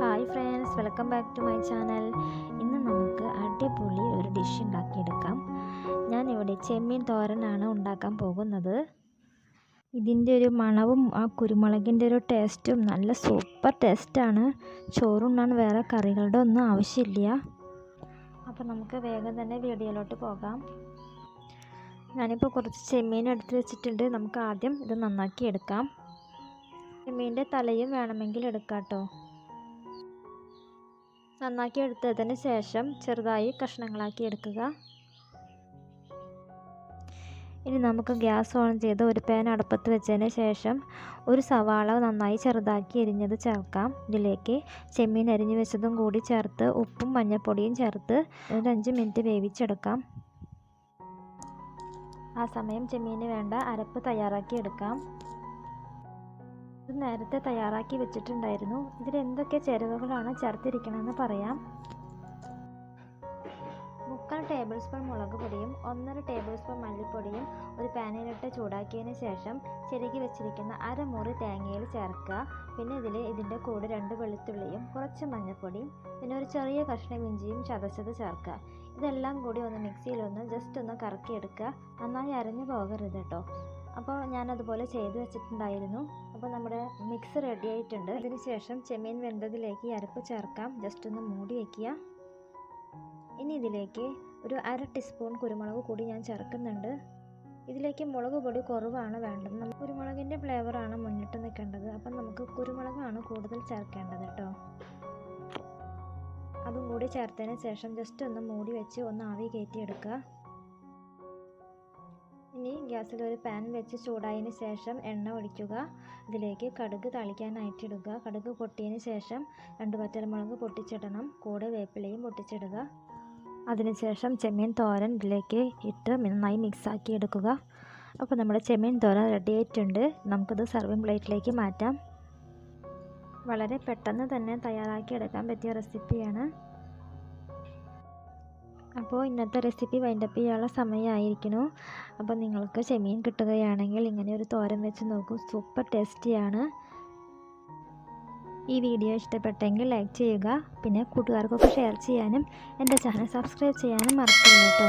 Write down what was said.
Hi friends welcome back to my channel ഇന്ന് നമുക്ക് അടിപൊളി ഒരു ഡിഷ് ഉണ്ടാക്കിയെടുക്കാം. ഞാനിവിടെ ചെമ്മീൻ തോരനാണ് ഉണ്ടാക്കാൻ പോകുന്നത്. ഇതിന്റെ ഒരു മണവും ആ കുരുമുളകിന്റെ ഒരു ടേസ്റ്റും നല്ല സൂപ്പർ ടേസ്റ്റാണ് ചോറുണ്ണാൻ വേറെ കറികളുടെ ഒന്നും ആവശ്യമില്ല. അപ്പോൾ നമുക്ക് വേഗം തന്നെ വീഡിയോയിലോട്ട് പോകാം. ഞാനിപ്പോൾ കുറച്ച് ചെമ്മീൻ എടുത്ത് വെച്ചിട്ടുണ്ട്. നമുക്ക് ആദ്യം ഇത് നന്നാക്കി എടുക്കാം. ചെമ്മീന്റെ തലയും വേണമെങ്കിൽ എടുക്കാം കേട്ടോ. നന്നാക്കി എടുത്തതിന് ശേഷം ചെറുതായി കഷ്ണങ്ങളാക്കി എടുക്കുക. ഇനി നമുക്ക് ഗ്യാസ് ഓൺ ചെയ്ത് ഒരു പാൻ അടുപ്പത്ത് വെച്ചതിന് ശേഷം ഒരു സവാള നന്നായി ചെറുതാക്കി എരിഞ്ഞത് ചേർക്കാം. ഇതിലേക്ക് ചെമ്മീൻ അരിഞ്ഞു വെച്ചതും കൂടി ചേർത്ത് ഉപ്പും മഞ്ഞൾപ്പൊടിയും ചേർത്ത് ഒരു അഞ്ച് മിനിറ്റ് വേവിച്ചെടുക്കാം. ആ സമയം ചെമ്മീന് വേണ്ട അരപ്പ് തയ്യാറാക്കി എടുക്കാം. ഇത് നേരത്തെ തയ്യാറാക്കി വെച്ചിട്ടുണ്ടായിരുന്നു. ഇതിൽ എന്തൊക്കെ ചേരുവകളാണ് ചേർത്തിരിക്കണമെന്ന് പറയാം. മുക്കാൽ ടേബിൾ സ്പൂൺ മുളക് പൊടിയും ഒന്നര ടേബിൾ സ്പൂൺ മല്ലിപ്പൊടിയും ഒരു പാനിലിട്ട് ചൂടാക്കിയതിന് ശേഷം ചെരുകി വെച്ചിരിക്കുന്ന അരമുറി തേങ്ങയിൽ ചേർക്കുക. പിന്നെ ഇതിൽ ഇതിന്റെ കൂടെ രണ്ട് വെളുത്തുള്ളിയും കുറച്ച് മഞ്ഞൾപ്പൊടിയും പിന്നെ ഒരു ചെറിയ കഷ്ണം ഇഞ്ചിയും ചതച്ചത് ചേർക്കുക. ഇതെല്ലാം കൂടി ഒന്ന് മിക്സിയിലൊന്ന് ജസ്റ്റ് ഒന്ന് കറക്കിയെടുക്കുക. നന്നായി അരഞ്ഞു പോകരുത് കേട്ടോ അപ്പോൾ ഞാനതുപോലെ ചെയ്ത് വെച്ചിട്ടുണ്ടായിരുന്നു. അപ്പോൾ നമ്മുടെ മിക്സ് റെഡി ആയിട്ടുണ്ട്. അതിന് ശേഷം ചെമ്മീൻ വെന്തതിലേക്ക് അരപ്പ് ചേർക്കാം. ജസ്റ്റ് ഒന്ന് മൂടി വയ്ക്കുക ഇനി ഇതിലേക്ക് ഒരു അര ടീസ്പൂൺ കുരുമുളക് കൂടി ഞാൻ ചേർക്കുന്നുണ്ട്. ഇതിലേക്ക് മുളക് പൊടി കുറവാണ് വേണ്ടത്. നമുക്ക് കുരുമുളകിന്റെ ഫ്ലേവറാണ് മുന്നിട്ട് നിൽക്കേണ്ടത്. അപ്പം നമുക്ക് കുരുമുളകാണ് കൂടുതൽ ചേർക്കേണ്ടത് കേട്ടോ. അതും കൂടി ചേർത്തതിന് ശേഷം ജസ്റ്റ് ഒന്ന് മൂടി വെച്ച് ഒന്ന് ആവി കയറ്റിയെടുക്കുക. ഇനി ഗ്യാസിൽ ഒരു പാൻ വെച്ച് ചൂടായതിന് ശേഷം എണ്ണ ഒഴിക്കുക. അതിലേക്ക് കടുക് തളിക്കാനായിട്ടിടുക കടുക് പൊട്ടിയതിന് ശേഷം രണ്ട് വറ്റൽമുളക് പൊട്ടിച്ചിടണം. കൂടെ വേപ്പിലയും പൊട്ടിച്ചിടുക. അതിനുശേഷം ചെമ്മീൻ തോരൻ ഇതിലേക്ക് ഇട്ട് നന്നായി മിക്സാക്കി എടുക്കുക. അപ്പോൾ നമ്മുടെ ചെമ്മീൻ തോരൻ റെഡി ആയിട്ടുണ്ട്. നമുക്കത് സർവിങ് പ്ലേറ്റിലേക്ക് മാറ്റാം. വളരെ പെട്ടെന്ന് തന്നെ തയ്യാറാക്കി എടുക്കാൻ പറ്റിയ റെസിപ്പിയാണ് അപ്പോൾ ഇന്നത്തെ റെസിപ്പി വൈൻഡപ്പ് ചെയ്യാനുള്ള സമയമായിരിക്കുന്നു. അപ്പോൾ നിങ്ങൾക്ക് ചെമ്മീൻ കിട്ടുകയാണെങ്കിൽ ഇങ്ങനെ ഒരു തോരൻ വെച്ച് നോക്കൂ. സൂപ്പർ ടേസ്റ്റിയാണ്. ഈ വീഡിയോ ഇഷ്ടപ്പെട്ടെങ്കിൽ ലൈക്ക് ചെയ്യുക. പിന്നെ കൂട്ടുകാർക്കൊക്കെ ഷെയർ ചെയ്യാനും എന്റെ ചാനൽ സബ്സ്ക്രൈബ് ചെയ്യാനും മറക്കില്ല കേട്ടോ.